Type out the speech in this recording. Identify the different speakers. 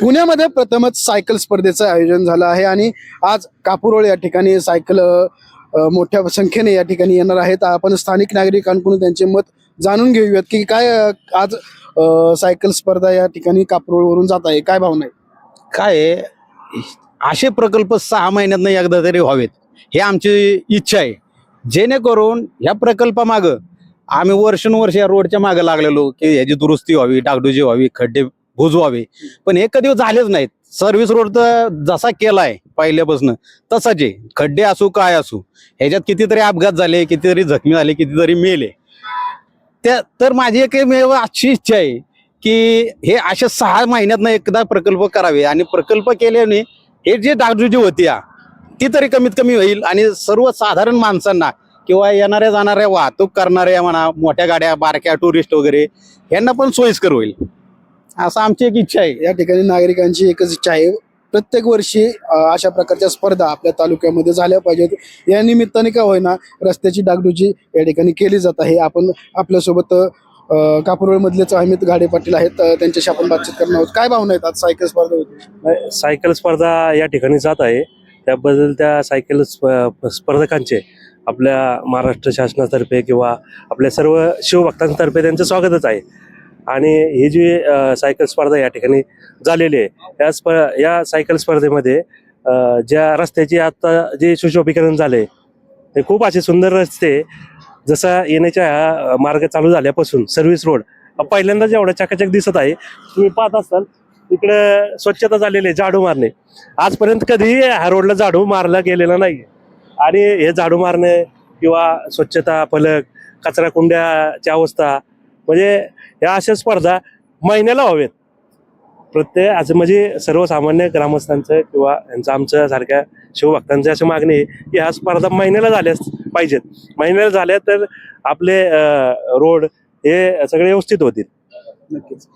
Speaker 1: पुण्यामध्ये प्रथमच सायकल स्पर्धेचं आयोजन झालं आहे आणि आज कापुरोळ या ठिकाणी सायकल मोठ्या संख्येने या ठिकाणी येणार आहेत. आपण स्थानिक नागरिकांकडून त्यांचे मत जाणून घेऊयात की काय आज सायकल स्पर्धा या ठिकाणी कापुरोळवरून जात आहे. काय भावना आहे?
Speaker 2: काय असे प्रकल्प सहा महिन्यातनं एकदा तरी व्हावेत हे आमची इच्छा आहे. जेणेकरून या प्रकल्पामागं आम्ही वर्षानुवर्ष या रोडच्या मागं लागलेलो की ह्याची दुरुस्ती व्हावी डागडुजी व्हावी खड्डे भुजवावे पण हे कधी झालेच नाहीत. सर्व्हिस रोड तर जसा केलाय पहिल्यापासून तसाच आहे खड्डे असू काय असू ह्याच्यात कितीतरी अपघात झाले कितीतरी जखमी झाले कितीतरी मेले. त्या तर माझी एकमेव अशी इच्छा आहे की हे असे सहा महिन्यातनं एकदा प्रकल्प करावे. आणि प्रकल्प केल्याने हे जे डागडुजी होती या ती तरी कमीत कमी होईल. आणि सर्व साधारण माणसांना किंवा येणाऱ्या जाणाऱ्या वाहतूक करणाऱ्या म्हणा मोठ्या गाड्या बारक्या टुरिस्ट वगैरे यांना पण सोयीस्कर होईल. असं आमची एक इच्छा आहे.
Speaker 1: या ठिकाणी नागरिकांची एकच इच्छा आहे. प्रत्येक वर्षी अशा प्रकारच्या स्पर्धा आपल्या तालुक्यामध्ये झाल्या पाहिजेत. या निमित्ताने का होईना रस्त्याची डागडुजी या ठिकाणी केली जात आहे. आपण आपल्यासोबत अ, कापुरोळ मधलेच अहमित घाडे पाटील आहेत. त्यांच्याशी आपण बातचीत करणार आहोत. काय भावना आहेत आज सायकल स्पर्धा होती?
Speaker 3: सायकल स्पर्धा या ठिकाणी जात आहे. त्याबद्दल त्या सायकल स्प- स्पर्धकांचे आपल्या महाराष्ट्र शासनातर्फे किंवा आपल्या सर्व शिवभक्तांतर्फे त्यांचं स्वागतच आहे. आणि ही जी सायकल स्पर्धा या ठिकाणी झालेली आहे या स्प या सायकल स्पर्धेमध्ये ज्या रस्त्याची आता जे सुशोभीकरण झाले ते खूप असे सुंदर रस्ते जसा येण्याच्या ह्या मार्ग चालू झाल्यापासून सर्व्हिस रोड पहिल्यांदा एवढा चकाचक दिसत आहे तुम्ही पाहत असाल इकडं स्वच्छता झालेली आहे झाडू मारणे. आजपर्यंत कधीही ह्या रोडला झाडू मारला गेलेला नाही आणि हे झाडू मारणे किंवा स्वच्छता फलक कचरा कुंड्याची अवस्था म्हणजे या अशा स्पर्धा महिन्याला व्हावेत. प्रत्येक असं म्हणजे सर्वसामान्य ग्रामस्थांचं किंवा यांचं आमच्या सारख्या शिवभक्तांची अशी मागणी आहे की ह्या स्पर्धा महिन्याला झाल्याच पाहिजेत. महिन्याला झाल्या तर आपले रोड हे सगळे व्यवस्थित होतील.
Speaker 1: नक्कीच.